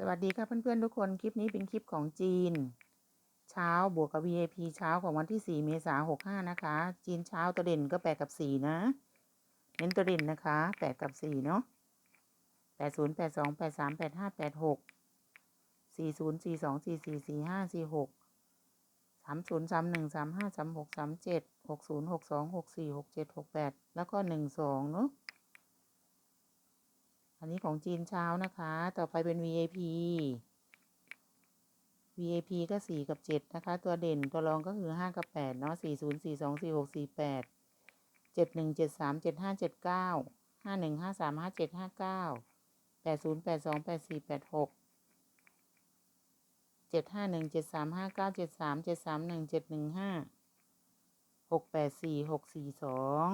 สวัสดีค่ะเพื่อนๆทุกคนคลิปนี้เป็นคลิปของจีน เช้าบวกกับ VIP เช้าของวันที่ 4 เมษายน65 นะคะ จีนเช้าตัวเด่นก็8กับ 4 นะ เน้นตัวเด่นนะคะ 8 กับ 4 เนาะ80 82 83 85 86 40 42 44 45 46 30 31 35 36 37 60 62 64 67 68 แล้วก็ 12 เนาะ อันนี้ของจีนเช้านะคะ ต่อไปเป็น VIP VIP ก็สี่กับเจ็ดนะคะ ตัวเด่นตัวรองก็คือห้ากับแปดเนาะสี่ศูนย์สี่สองสี่หกสี่แปดเจ็ดหนึ่งเจ็ดสามเจ็ดห้าเจ็ดเก้าห้าหนึ่งห้าสามห้าเจ็ดห้าเก้าแปดศูนย์แปดสองแปดสี่แปดหกเจ็ดห้าหนึ่งเจ็ดสามห้าเก้าเจ็ดสามเจ็ดสามหนึ่งเจ็ดหนึ่งห้าหกแปดสี่หกสี่สอง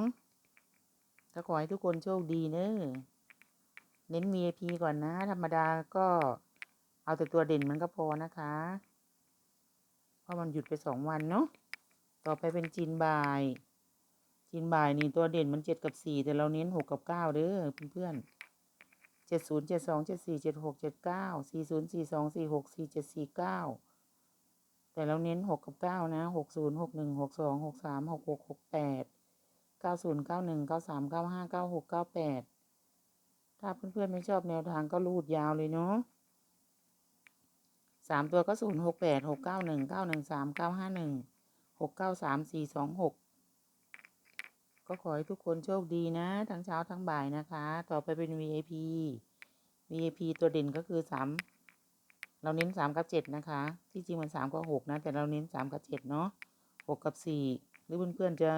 ก็ขอให้ทุกคนโชคดีเนอะ เน้น VIP ก่อนนะ ธรรมดาก็เอาแต่ตัวเด่นมันก็พอนะคะ เพราะมันหยุดไปสองวันเนาะ ต่อไปเป็นจีนบ่าย จีนบ่ายนี่ตัวเด่นมันเจ็ดกับสี่แต่เราเน้นหกกับเก้าเด้อเพื่อนๆเจ็ดศูนย์เจ็ดสองเจ็ดสี่เจ็ดหกเจ็ดเก้าสี่ศูนย์สี่สองสี่หกสี่เจ็ดสี่เก้าแต่เราเน้นหกกับเก้านะหกศูนย์หกหนึ่งหกสองหกสามหกหกหกแปดเก้าศูนย์เก้าหนึ่งเก้าสามเก้าห้าเก้าหกเก้าแปด ถ้าเพื่อนๆไม่ชอบแนวทางก็รูดยาวเลยเนาะสามตัวก็ศูนย์หกแปดหกเก้าหนึ่งเก้าหนึ่งสามเก้าห้าหนึ่งหกเก้าสามสี่สองหกก็ขอให้ทุกคนโชคดีนะ ทั้งเช้าทั้งบ่ายนะคะ ต่อไปเป็น VIP VIP ตัวเด่นก็คือสามเราเน้นสามกับเจ็ดนะคะ ที่จริงมันสามกับหกนะ แต่เราเน้นสามกับเจ็ดเนาะหกกับสี่หรือเพื่อนๆจะ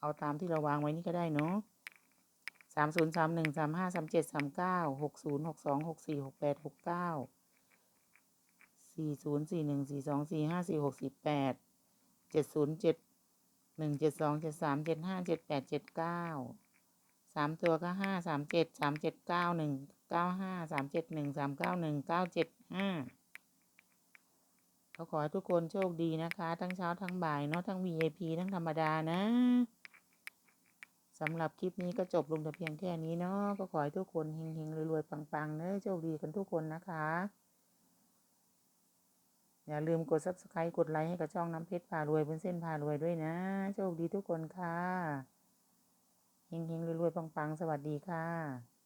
เอาตามที่เราวางไว้นี่ก็ได้เนาะ สามศูนย์สามหนึ่งสามห้าสามเจ็ดสามเก้าหกศูนย์หกสองหกสี่หกแปดหกเก้าสี่ศูนย์สี่หนึ่งสี่สองสี่ห้าสี่หกสี่แปดเจ็ดศูนย์เจ็ดหนึ่งเจ็ดสองเจ็ดสามเจ็ดห้าเจ็ดแปดเจ็ดเก้าสามตัวก็ห้าสามเจ็ดสามเจ็ดเก้าหนึ่งเก้าห้าสามเจ็ดหนึ่งสามเก้าหนึ่งเก้าเจ็ดห้าก็ขอให้ทุกคนโชคดีนะคะ ทั้งเช้าทั้งบ่ายเนาะทั้ง VIP ทั้งธรรมดานะ สำหรับคลิปนี้ก็จบลงแต่เพียงแค่นี้เนาะก็ขอให้ทุกคนเฮงๆรวยๆปังๆเนอะโชคดีกันทุกคนนะคะ อย่าลืมกด subscribe กดไลค์ให้กับช่องน้ำเพชรพารวยบนเส้นพารวยด้วยนะ โชคดีทุกคนค่ะเฮงๆรวยๆปังๆ สวัสดีค่ะ